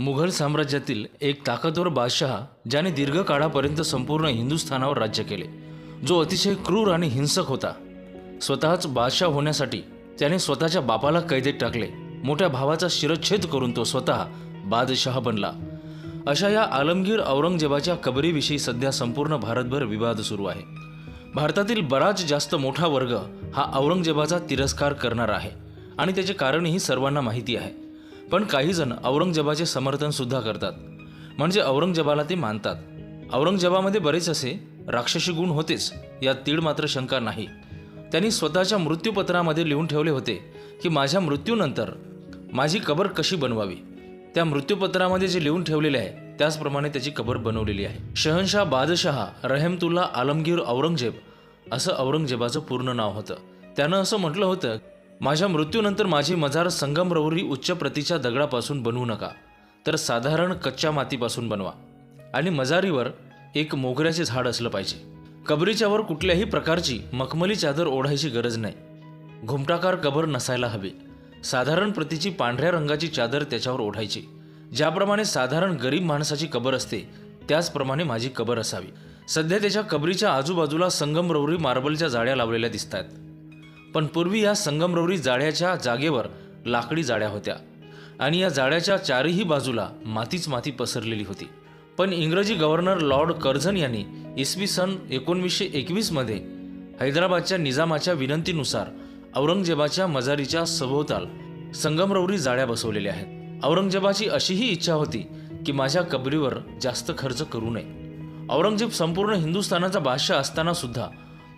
मुघल साम्राज्यातील एक ताकदवर बादशहा ज्याने दीर्घकाळापर्यंत संपूर्ण हिंदुस्थानावर राज्य केले जो अतिशय क्रूर आणि हिंसक होता. स्वतःच बादशाह होण्यासाठी त्याने स्वतःच्या बापाला कैदेत टाकले. मोठ्या भावाचा शिरच्छेद करून तो स्वतः बादशहा बनला. अशा या आलमगीर औरंगजेबाच्या कबरीविषयी सध्या संपूर्ण भारतभर विवाद सुरू आहे. भारतातील बराच जास्त मोठा वर्ग हा औरंगजेबाचा तिरस्कार करणारा आहे आणि त्याचे कारणही सर्वांना माहिती आहे. पण काही जण औरंगजेबाचे समर्थन सुद्धा करतात. म्हणजे औरंगजेबाला ते मानतात. औरंगजेबामध्ये बरेच असे राक्षसी गुण होतेच यात तीळ मात्र शंका नाही. त्यांनी स्वतःच्या मृत्यूपत्रामध्ये लिहून ठेवले होते की माझ्या मृत्यूनंतर माझी कबर कशी बनवावी? त्या मृत्यूपत्रामध्ये जे लिहून ठेवलेले आहे त्याचप्रमाणे त्याची कबर बनवलेली आहे. शहनशाह बादशहा रहेमतुल्ला आलमगीर औरंगजेब असं औरंगजेबाचं पूर्ण नाव होतं. त्यानं असं म्हटलं होतं माझ्या मृत्यूनंतर माझी मजार संगमरवरी उच्च प्रतीच्या दगडापासून बनवू नका तर साधारण कच्च्या मातीपासून बनवा. आणि मजारीवर एक मोगऱ्याचे झाड असलं पाहिजे. कबरीच्यावर कुठल्याही प्रकारची मखमली चादर ओढायची गरज नाही. घुमटाकार कबर नसायला हवी. साधारण प्रतीची पांढऱ्या रंगाची चादर त्याच्यावर ओढायची. ज्याप्रमाणे साधारण गरीब माणसाची कबर असते त्याचप्रमाणे माझी कबर असावी. सध्या त्याच्या कबरीच्या आजूबाजूला संगमरवरी मार्बलच्या जाळ्या लावलेल्या दिसत आहेत पण पूर्वी या संगमरवरी जाळ्याच्या जागेवर लाकडी जाळ्या होत्या. आणि या जाळ्याच्या चारही बाजूला मातीच माती पसरलेली होती. पण इंग्रजी गव्हर्नर लॉर्ड कर्झन यांनी इसवी सन एकोणवीसशे एकवीसमध्ये हैदराबादच्या निजामाच्या विनंतीनुसार औरंगजेबाच्या मजारीच्या सभोवताल संगमरवरी जाळ्या बसवलेल्या आहेत. औरंगजेबाची अशीही इच्छा होती की माझ्या कबरीवर जास्त खर्च करू नये. औरंगजेब संपूर्ण हिंदुस्थानाचा बादशाह असताना सुद्धा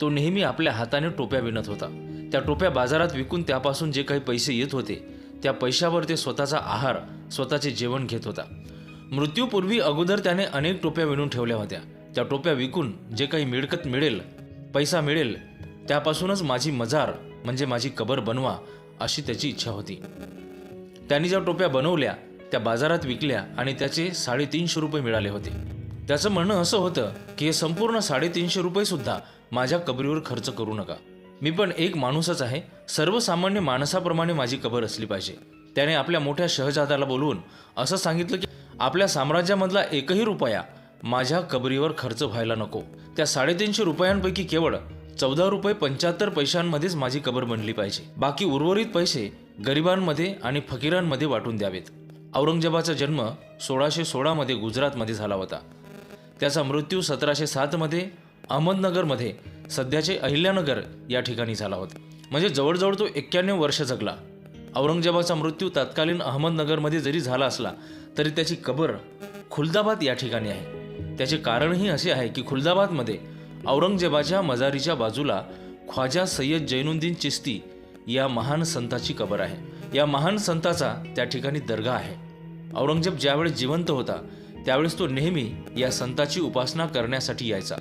तो नेहमी आपल्या हाताने टोप्या विणत होता. त्या टोप्या बाजारात विकून त्यापासून जे काही पैसे येत होते त्या पैशावर ते स्वतःचा आहार स्वतःचे जेवण घेत होता. मृत्यूपूर्वी अगोदर त्याने अनेक टोप्या विणून ठेवल्या होत्या. त्या टोप्या विकून जे काही मिळकत मिळेल पैसा मिळेल त्यापासूनच माझी मजार म्हणजे माझी कबर बनवा अशी त्याची इच्छा होती. त्यांनी ज्या टोप्या बनवल्या त्या बाजारात विकल्या आणि त्याचे साडेतीनशे रुपये मिळाले होते. त्याचं म्हणणं असं होतं की हे संपूर्ण साडेतीनशे रुपये सुद्धा माझ्या कबरीवर खर्च करू नका. मी पण एक माणूसच आहे. सर्वसामान्य माणसाप्रमाणे माझी कबर असली पाहिजे. त्याने आपल्या मोठ्या शहजादाला बोलवून असं सांगितलं की आपल्या साम्राज्यामधला एकही रुपया माझ्या कबरीवर खर्च व्हायला नको. त्या साडेतीनशे रुपयांपैकी केवळ चौदा रुपये पंच्याहत्तर पैशांमध्येच माझी कबर बनली पाहिजे. बाकी उर्वरित पैसे गरिबांमध्ये आणि फकीरांमध्ये वाटून द्यावेत. औरंगजेबाचा जन्म सोळाशे सोळामध्ये गुजरातमध्ये झाला होता. त्याचा मृत्यू सतराशे सातमध्ये अहमदनगरमध्ये सध्याचे अहिल्यानगर या ठिकाणी झाला होता. म्हणजे जवळजवळ तो एक्क्याण्णव वर्ष जगला. औरंगजेबाचा मृत्यू तत्कालीन अहमदनगरमध्ये जरी झाला असला तरी त्याची कबर खुलदाबाद या ठिकाणी आहे. त्याचे कारणही असे आहे की खुलदाबादमध्ये औरंगजेबाच्या मजारीच्या बाजूला ख्वाजा सय्यद जैनुद्दीन चिस्ती या महान संताची कबर आहे. या महान संताचा त्या ठिकाणी दर्गा आहे. औरंगजेब ज्यावेळेस जिवंत होता त्यावेळेस तो नेहमी या संताची उपासना करण्यासाठी यायचा.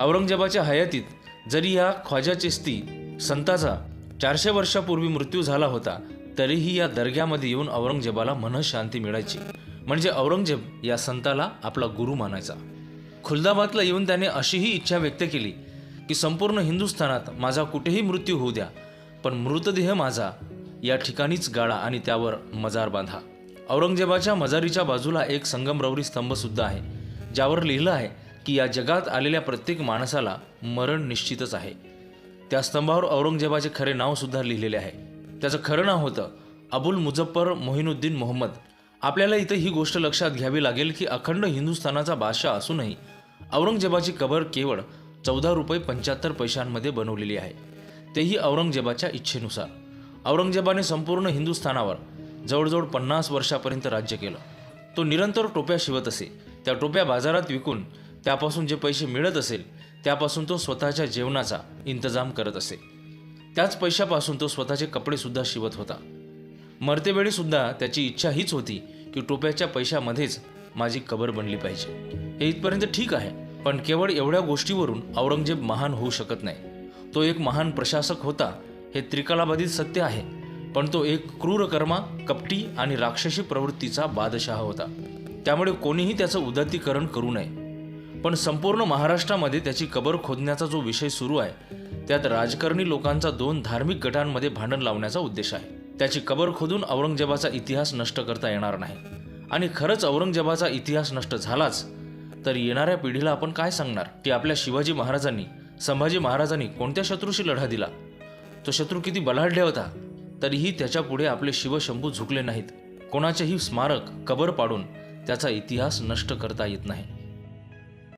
औरंगजेबाच्या हयातीत जरी या ख्वाजा चिस्ती संताचा चारशे वर्षापूर्वी मृत्यू झाला होता तरीही या दर्ग्यामध्ये येऊन औरंगजेबाला मनशांती मिळायची. म्हणजे औरंगजेब या संताला आपला गुरु मानायचा. खुलदाबादला येऊन त्याने अशीही इच्छा व्यक्त केली की संपूर्ण हिंदुस्थानात माझा कुठेही मृत्यू होऊ द्या पण मृतदेह माझा या ठिकाणीच गाळा आणि त्यावर मजार बांधा. औरंगजेबाच्या मजारीच्या बाजूला एक संगमरवरी स्तंभसुद्धा आहे ज्यावर लिहिलं आहे की या जगात आलेल्या प्रत्येक माणसाला मरण निश्चितच आहे. त्या स्तंभावर औरंगजेबाचे खरे नावसुद्धा लिहिलेले आहे. त्याचं खरं नाव होतं अबुल मुझफ्फर मोहिनुद्दीन मोहम्मद. आपल्याला इथं ही गोष्ट लक्षात घ्यावी लागेल की अखंड हिंदुस्थानाचा बादशाह असूनही औरंगजेबाची कबर केवळ चौदा रुपये पंच्याहत्तर पैशांमध्ये बनवलेली आहे. तेही औरंगजेबाच्या इच्छेनुसार. औरंगजेबाने संपूर्ण हिंदुस्थानावर जवळजवळ पन्नास वर्षापर्यंत राज्य केलं. तो निरंतर टोप्या शिवत असे. त्या टोप्या बाजारात विकून त्यापासून जे पैसे मिळत असेल त्यापासून तो स्वतःच्या जेवणाचा इंतजाम करत असे. त्याच पैशापासून तो स्वतःचे कपडेसुद्धा शिवत होता. मरतेवेळीसुद्धा त्याची इच्छा हीच होती की टोप्याच्या पैशामध्येच माझी कबर बनली पाहिजे. हे इथपर्यंत ठीक आहे पण केवळ एवढ्या गोष्टीवरून औरंगजेब महान होऊ शकत नाही. तो एक महान प्रशासक होता हे त्रिकलाबाधित सत्य आहे पण तो एक क्रूर कर्मा कपटी आणि राक्षसी प्रवृत्तीचा बादशहा होता. त्यामुळे कोणीही त्याचं उदात्तीकरण करू नये. पण संपूर्ण महाराष्ट्रामध्ये त्याची कबर खोदण्याचा जो विषय सुरू आहे त्यात राजकारणी लोकांचा दोन धार्मिक गटांमध्ये भांडण लावण्याचा उद्देश आहे. त्याची कबर खोदून औरंगजेबाचा इतिहास नष्ट करता येणार नाही. आणि खरंच औरंगजेबाचा इतिहास नष्ट झालाच तर येणाऱ्या पिढीला आपण काय सांगणार? की आपल्या शिवाजी महाराजांनी संभाजी महाराजांनी कोणत्या शत्रूशी लढा दिला? तो शत्रू किती बलाढ्य होता? तरीही त्याच्यापुढे आपले शिवशंभू झुकले नाहीत. कोणाचेही स्मारक कबर पाडून त्याचा इतिहास नष्ट करता येत नाही.